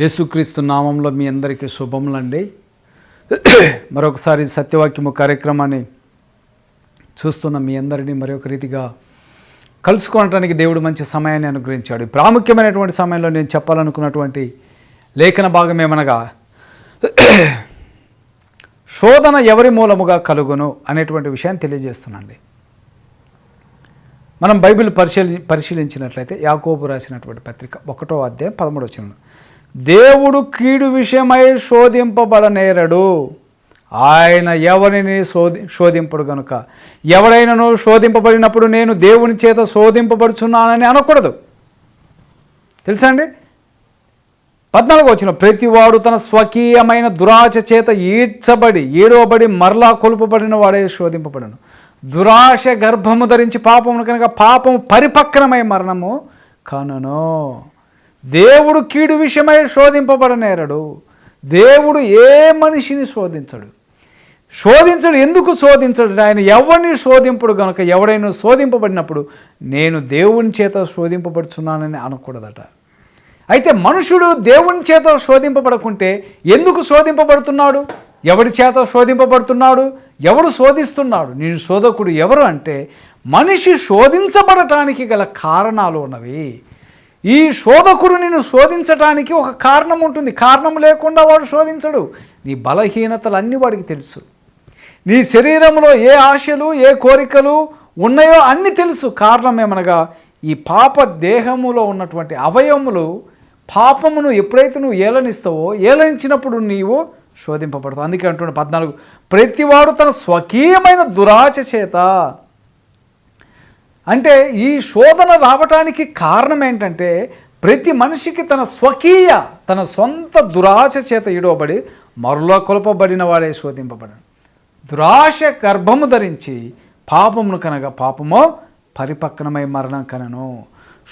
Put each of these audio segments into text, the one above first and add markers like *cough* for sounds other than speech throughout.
యేసుక్రీస్తు నామంలో మీ అందరికీ శుభములండి. మరొకసారి సత్యవాక్యము కార్యక్రమాన్ని చూస్తున్న మీ అందరినీ మరొక రీతిగా కలుసుకోవడానికి దేవుడు మంచి సమయాన్ని అనుగ్రహించాడు. ప్రాముఖ్యమైనటువంటి సమయంలో నేను చెప్పాలనుకున్నటువంటి లేఖన భాగం ఏమనగా శోధన ఎవరి మూలముగా కలుగును అనేటువంటి విషయాన్ని తెలియజేస్తున్నాండి మనం బైబిల్ పరిశీలి పరిశీలించినట్లయితే యాకోబు రాసినటువంటి పత్రిక ఒకటో అధ్యాయం పదమూడు వచ్చినాడు దేవుడు కీడు విషయమై శోధింపబడనేరడు ఆయన ఎవరిని శోధి శోధింపడు గనుక? ఎవడైనను శోధింపబడినప్పుడు నేను దేవుని చేత శోధింపబడుచున్నానని అనకూడదు. తెలుసండి? పద్నాలుగు వచ్చిన ప్రతివాడు తన స్వకీయమైన దురాశ చేత ఈడ్చబడి ఏడవబడి మరలా కొలుపబడిన వాడే శోధింపబడను. దురాశ గర్భము ధరించి పాపమును కనుక పాపము పరిపక్రమై మరణము కనును. దేవుడు కీడు విషయమై శోధింపబడనేరడు. దేవుడు ఏ మనిషిని శోధించడు. శోధించడు ఎందుకు శోధించడు? ఆయన ఎవరిని శోధింపుడు గనుక ఎవడైనా శోధింపబడినప్పుడు నేను దేవుని చేత శోధింపబడుచున్నానని అనకూడదట. అయితే మనుషుడు దేవుని చేత శోధింపబడకుంటే ఎందుకు శోధింపబడుతున్నాడు? ఎవడి చేత శోధింపబడుతున్నాడు? ఎవడు శోధిస్తున్నాడు? నేను శోధకుడు ఎవరు అంటే మనిషి శోధించబడటానికి గల కారణాలు ఉన్నవి. ఈ శోధకుడు నిన్ను శోధించటానికి ఒక కారణం ఉంటుంది. కారణం లేకుండా వాడు శోధించడు. నీ బలహీనతలు అన్నీ వాడికి తెలుసు. నీ శరీరంలో ఏ ఆశలు ఏ కోరికలు ఉన్నాయో అన్నీ తెలుసు. కారణం ఏమనగా ఈ పాప దేహములో ఉన్నటువంటి అవయవములు పాపమును ఎప్పుడైతే నువ్వు ఏలనిస్తావో ఏలనించినప్పుడు నీవు శోధింపబడతావు. అందుకే అంటున్నాడు పద్నాలుగు. ప్రతివాడు తన స్వకీయమైన దురాచ చేత అంటే ఈ శోధన రావటానికి కారణం ఏంటంటే ప్రతి మనిషికి తన స్వకీయ తన సొంత దురాశ చేత ఇడవబడి మరలో కొలపబడిన వాడే శోధింపబడను దురాశ గర్భము ధరించి పాపమును కనగా పాపమో పరిపక్వమై మరణం కనను.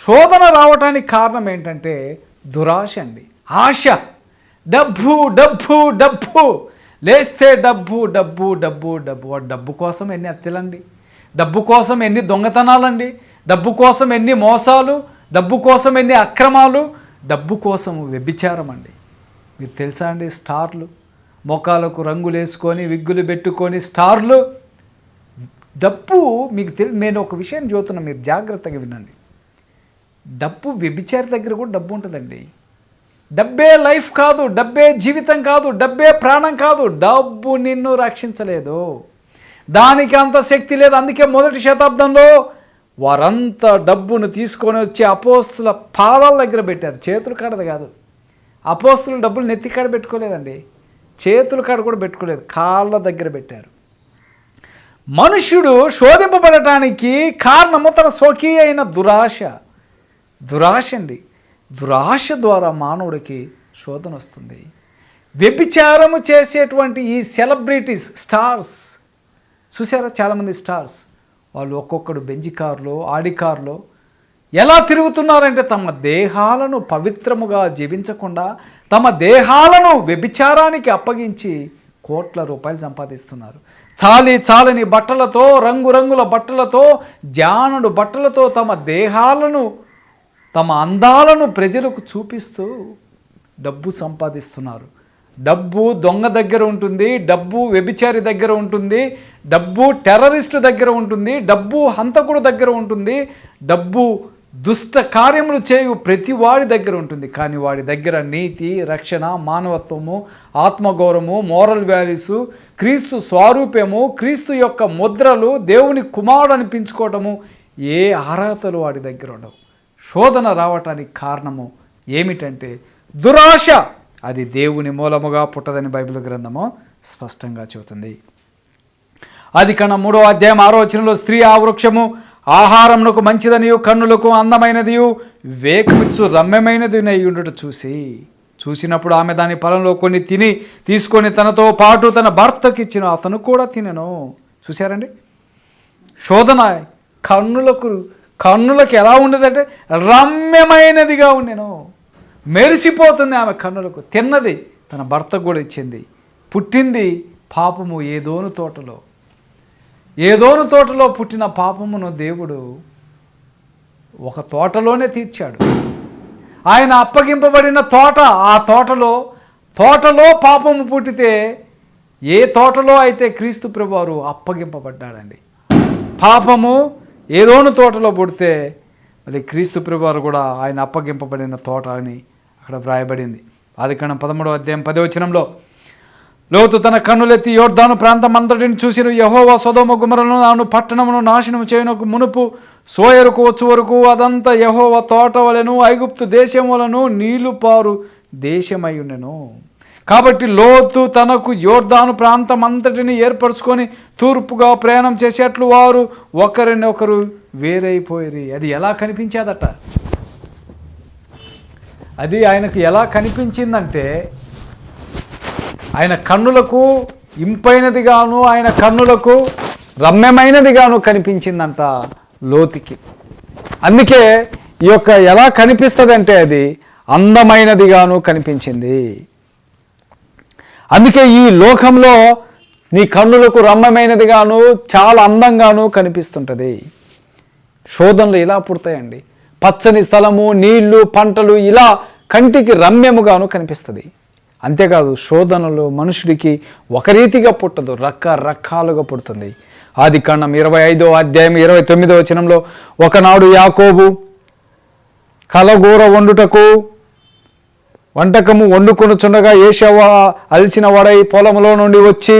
శోధన రావటానికి కారణం ఏంటంటే దురాశ అండి. ఆశ. డబ్బు డబ్బు డబ్బు. లేస్తే డబ్బు డబ్బు డబ్బు డబ్బు. డబ్బు కోసం ఎన్ని హత్యలండి డబ్బు కోసం ఎన్ని దొంగతనాలండి? డబ్బు కోసం ఎన్ని మోసాలు? డబ్బు కోసం ఎన్ని అక్రమాలు? డబ్బు కోసం వ్యభిచారం అండి మీరు తెలుసా అండి స్టార్లు? మొఖాలకు రంగులు వేసుకొని విగ్గులు పెట్టుకొని స్టార్లు? డబ్బు మీకు తెలి నేను ఒక విషయం చూస్తున్నా మీరు జాగ్రత్తగా వినండి. డబ్బు వ్యభిచారి దగ్గర కూడా డబ్బు ఉంటుందండి. డబ్బే లైఫ్ కాదు డబ్బే జీవితం కాదు డబ్బే ప్రాణం కాదు. డబ్బు నిన్ను రక్షించలేదు. దానికి అంత శక్తి లేదు. అందుకే మొదటి శతాబ్దంలో వారంతా డబ్బును తీసుకొని వచ్చి అపోస్తుల పాదాల దగ్గర పెట్టారు. చేతుల కాడది కాదు. అపోస్తులు డబ్బులు నెత్తి కాడ పెట్టుకోలేదండి. చేతుల కాడ కూడా పెట్టుకోలేదు. కాళ్ళ దగ్గర పెట్టారు. మనుష్యుడు శోధింపబడటానికి కారణము తన స్వకీయ అయిన దురాశ. దురాశ అండి. దురాశ ద్వారా మానవుడికి శోధన వస్తుంది. వ్యభిచారము చేసేటువంటి ఈ సెలబ్రిటీస్ స్టార్స్ చూసారా చాలామంది స్టార్స్. వాళ్ళు ఒక్కొక్కడు బెంజి కారులో ఆడి కారులో ఎలా తిరుగుతున్నారంటే తమ దేహాలను పవిత్రముగా జీవించకుండా తమ దేహాలను వ్యభిచారానికి అప్పగించి కోట్ల రూపాయలు సంపాదిస్తున్నారు. చాలి చాలని బట్టలతో రంగురంగుల బట్టలతో జానుడు బట్టలతో తమ దేహాలను తమ అందాలను ప్రజలకు చూపిస్తూ డబ్బు సంపాదిస్తున్నారు. డబ్బు దొంగ దగ్గర ఉంటుంది డబ్బు వ్యభిచారి దగ్గర ఉంటుంది డబ్బు టెర్రరిస్టు దగ్గర ఉంటుంది డబ్బు హంతకుడు దగ్గర ఉంటుంది డబ్బు దుష్ట కార్యములు చేయు ప్రతి వాడి దగ్గర ఉంటుంది. కానీ వాడి దగ్గర నీతి రక్షణ మానవత్వము ఆత్మగౌరవము మోరల్ వాల్యూసు క్రీస్తు స్వారూప్యము క్రీస్తు యొక్క ముద్రలు దేవుని కుమారుడు అనిపించుకోవటము ఏ అర్హతలు వాడి దగ్గర ఉండవు. శోధన రావటానికి కారణము ఏమిటంటే దురాశ. అది దేవుని మూలముగా పుట్టదని బైబిల్ గ్రంథము స్పష్టంగా చెబుతుంది. అది కన్నా మూడో అధ్యాయం ఆలోచనలో స్త్రీ ఆ వృక్షము ఆహారమునకు మంచిదనియు కన్నులకు అందమైనదియు వేకమిచ్చు రమ్యమైనది ఉండుట చూసి. చూసినప్పుడు ఆమె దాని పొలంలో కొన్ని తిని తీసుకొని తనతో పాటు తన భర్తకి ఇచ్చిన అతను కూడా తినను. చూశారండి? శోధన కన్నులకు కన్నులకు ఎలా ఉండదంటే రమ్యమైనదిగా ఉండెను. మెరిసిపోతుంది ఆమె కన్నులకు. తిన్నది తన భర్తకు కూడా ఇచ్చింది. పుట్టింది పాపము ఏదోను తోటలో. ఏదోను తోటలో పుట్టిన పాపమును దేవుడు ఒక తోటలోనే తీర్చాడు. ఆయన అప్పగింపబడిన తోట ఆ తోటలో తోటలో పాపము పుట్టితే ఏ తోటలో అయితే క్రీస్తు ప్రభువారు అప్పగింపబడ్డాడండి. పాపము ఏదోను తోటలో పుడితే మళ్ళీ క్రీస్తు ప్రభువారు కూడా ఆయన అప్పగింపబడిన తోట అని అక్కడ వ్రాయబడింది. ఆది పదమూడో పదమూడవ అధ్యాయం పదవచనంలో లోతు తన కన్నులెత్తి యోర్ధాను ప్రాంతం అంతటిని చూసిన యహోవా సొదోమ గుమరను నాను పట్టణమును నాశనం చేయనకు మునుపు సోయరుకు వచ్చు వరకు అదంతా యహోవ తోట వలెను ఐగుప్తు దేశం వలను నీళ్ళు పారు దేశమయ్యుండెను. కాబట్టి లోతు తనకు యోర్ధాను ప్రాంతం అంతటిని ఏర్పరచుకొని తూర్పుగా ప్రయాణం చేసేట్లు వారు ఒకరినొకరు వేరైపోయి అది ఎలా కనిపించేదట? అది ఆయనకు ఎలా కనిపించిందంటే ఆయన కన్నులకు ఇంపైనదిగాను ఆయన కన్నులకు రమ్యమైనదిగాను కనిపించిందంట లోతుకి. అందుకే ఈ యొక్క ఎలా కనిపిస్తుందంటే అది అందమైనదిగాను కనిపించింది. అందుకే ఈ లోకంలో నీ కన్నులకు రమ్యమైనదిగాను చాలా అందంగాను కనిపిస్తుంటుంది. శోధనలు ఇలా పుడతాయండి పచ్చని స్థలము నీళ్ళు పంటలు ఇలా కంటికి రమ్యముగాను కనిపిస్తుంది. అంతేకాదు శోధనలు మనుషుడికి ఒక రీతిగా పుట్టదు రకరకాలుగా పుడుతుంది. ఆది కాండం ఇరవై ఐదో అధ్యాయం ఇరవై తొమ్మిదో వచనంలో ఒకనాడు యాకోబు కలగూర వండుటకు వంటకము వండుకొనుచుండగా ఏషవ అలసిన వాడై పొలంలో నుండి వచ్చి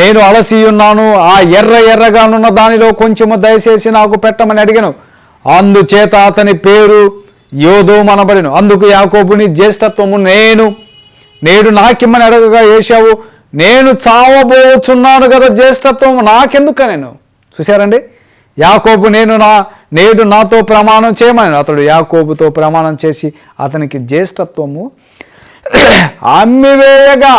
నేను అలసి ఉన్నాను ఆ ఎర్ర ఎర్రగానున్న దానిలో కొంచెము దయచేసి నాకు పెట్టమని అడిగాను. అందుచేత అతని పేరు యోధో మనబడిను అందుకు యాకోబుని జ్యేష్ఠత్వము నేను నేడు నాకిమ్మని అడగగా వేశావు నేను చావబోచున్నాను కదా జ్యేష్ఠత్వం నాకెందుక నేను చూశారండి? యాకోబు నేను నా నేడు నాతో ప్రమాణం చేయమని అతడు యాకోబుతో ప్రమాణం చేసి అతనికి జ్యేష్ఠత్వము *coughs* అమ్మివేయగా.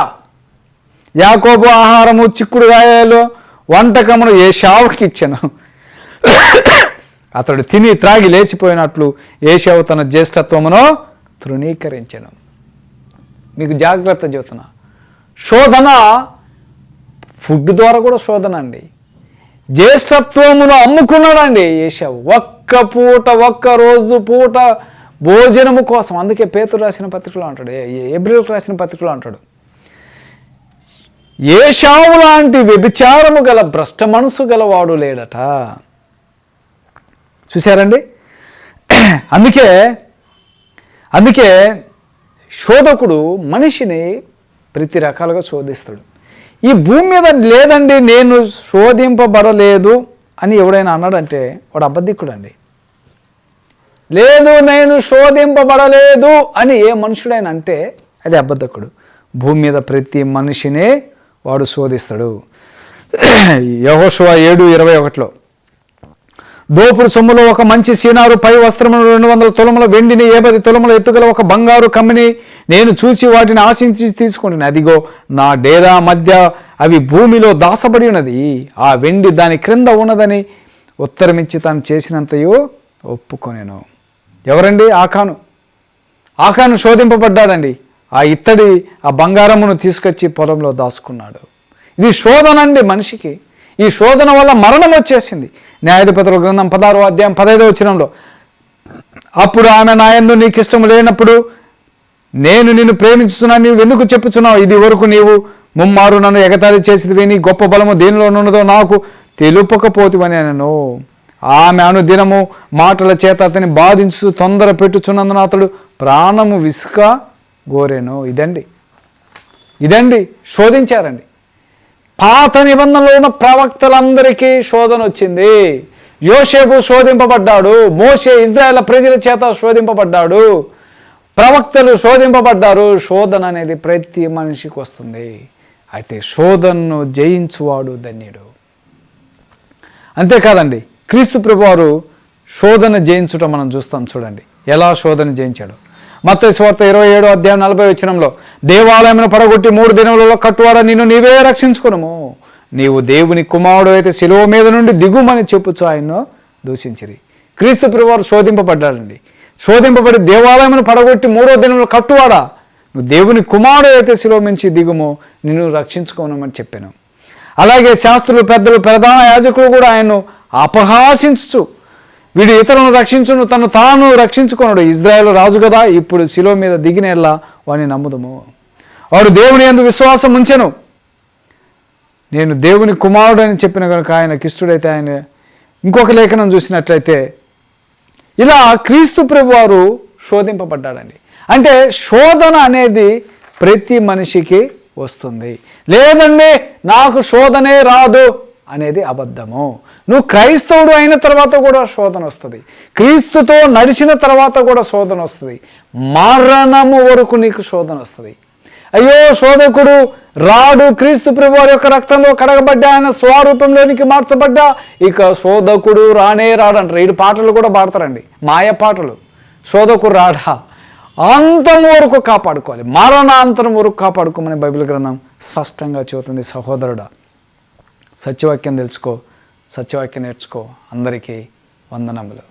యాకోబు ఆహారము చిక్కుడుగాయలు వంటకమును ఏ షావుకి ఇచ్చాను. అతడు తిని త్రాగి లేచిపోయినట్లు ఏషావు తన జ్యేష్ఠత్వమును తృణీకరించను. మీకు జాగ్రత్త చెబుతున్నా. శోధన ఫుడ్ ద్వారా కూడా శోధన అండి. జ్యేష్ఠత్వమును అమ్ముకున్నాడండి ఏషావు ఒక్క పూట ఒక్క రోజు పూట భోజనము కోసం. అందుకే పేతురు రాసిన పత్రికలో అంటాడు. ఏబ్రిల్ రాసిన పత్రికలో అంటాడు. ఏషావు లాంటి వ్యభిచారము గల భ్రష్ట మనసు గలవాడు లేడట. చూశారండి? అందుకే అందుకే శోధకుడు మనిషిని ప్రతి రకాలుగా శోధిస్తాడు. ఈ భూమి మీద లేదండి నేను శోధింపబడలేదు అని ఎవడైనా అన్నాడంటే వాడు అబద్ధికుడు అండి లేదు నేను శోధింపబడలేదు అని ఏ మనుషుడైనా అంటే అది అబద్ధకుడు. భూమి మీద ప్రతి మనిషినే వాడు శోధిస్తాడు. యహోశివ ఏడు ఇరవై ఒకటిలో దోపుడు సొమ్ములో ఒక మంచి సీనారు పై వస్త్రములు రెండు వందల తులముల వెండిని ఏపది తులముల ఎత్తుగల ఒక బంగారు కమ్మిని నేను చూసి వాటిని ఆశించి తీసుకుంటున్నాను అదిగో నా డేరా మధ్య అవి భూమిలో దాసబడి ఉన్నది. ఆ వెండి దాని క్రింద ఉన్నదని ఉత్తరమిచ్చి తాను చేసినంతయో ఒప్పుకొనేను. ఎవరండి? ఆకాను. ఆకాను శోధింపబడ్డాడండి. ఆ ఇత్తడి ఆ బంగారమును తీసుకొచ్చి పొలంలో దాచుకున్నాడు ఇది శోధన అండి మనిషికి. ఈ శోధన వల్ల మరణం వచ్చేసింది. న్యాయాధిపతుల గ్రంథం పదహారో అధ్యాయం పదహైదో వచ్చినంలో అప్పుడు ఆమె నాయందు నీకు ఇష్టం లేనప్పుడు నేను నిన్ను ప్రేమించుతున్నాను నీవు ఎందుకు చెప్పుచున్నావు? ఇది వరకు నీవు ముమ్మారు నన్ను ఎగతాళి చేసేది నీ గొప్ప బలము దేనిలో ఉన్నదో నాకు తెలుపకపోతివని నేను ఆమె అనుదినము మాటల చేత అతని బాధించు తొందర పెట్టుచున్నందున అతడు ప్రాణము విసుక గోరేను. ఇదండి. ఇదండి. శోధించారండి. పాత నిబంధనలో ఉన్న ప్రవక్తలందరికీ శోధన వచ్చింది. యోషేపు శోధింపబడ్డాడు. మోషే ఇజ్రాయెల్ ప్రజల చేత శోధింపబడ్డాడు. ప్రవక్తలు శోధింపబడ్డారు. శోధన అనేది ప్రతి మనిషికి వస్తుంది. అయితే శోధనను జయించువాడు ధన్యుడు. అంతేకాదండి క్రీస్తు ప్రభువారు శోధన జయించుట మనం చూస్తాం చూడండి. ఎలా శోధన జయించాడు? మత స్వార్థ ఇరవై ఏడో అధ్యాయం నలభై వచ్చినంలో దేవాలయమును పడగొట్టి మూడు దినములలో కట్టువాడ నిన్ను నీవే రక్షించుకునము. నీవు దేవుని కుమారుడు అయితే శిలువ మీద నుండి దిగుమని చెప్పుచు ఆయన్ను దూషించిరి. క్రీస్తు ప్రభువారు శోధింపబడ్డాడండి శోధింపబడి దేవాలయమును పడగొట్టి మూడో దినంలో కట్టువాడా నువ్వు దేవుని కుమారుడు అయితే శిలువ నుంచి దిగుమో నిన్ను రక్షించుకోనమని చెప్పాను. అలాగే శాస్త్రులు పెద్దలు ప్రధాన యాజకులు కూడా ఆయన్ను అపహాసించు వీడు ఇతరులను రక్షించును తను తాను రక్షించుకున్నాడు ఇజ్రాయెల్ రాజు కదా ఇప్పుడు శిలో మీద దిగినేలా వాడిని నమ్ముదము. వాడు దేవుని ఎందు విశ్వాసం ఉంచెను. నేను దేవుని కుమారుడు అని చెప్పిన కనుక ఆయన కిష్టుడైతే ఆయన ఇంకొక లేఖనం చూసినట్లయితే ఇలా క్రీస్తు ప్రభు వారు శోధింపబడ్డాడండి. అంటే శోధన అనేది ప్రతి మనిషికి వస్తుంది. లేదండి నాకు శోధనే రాదు. అనేది అబద్ధము. నువ్వు క్రైస్తవుడు అయిన తర్వాత కూడా శోధన వస్తుంది. క్రీస్తుతో నడిచిన తర్వాత కూడా శోధన వస్తుంది. మరణము వరకు నీకు శోధన వస్తుంది. అయ్యో శోధకుడు రాడు క్రీస్తు ప్రభువారి యొక్క రక్తంలో కడగబడ్డా ఆయన స్వరూపంలోనికి మార్చబడ్డా. ఇక శోధకుడు రానే రాడంటారు ఈ పాటలు కూడా పాడతారండి. మాయ పాటలు. శోధకుడు రాడా? అంతం వరకు కాపాడుకోవాలి. మరణాంతరం వరకు కాపాడుకోమని బైబిల్ గ్రంథం స్పష్టంగా చెబుతుంది సహోదరుడా. సత్యవాక్యం తెలుసుకో సత్యవాక్యం నేర్చుకో. అందరికీ వందనములు.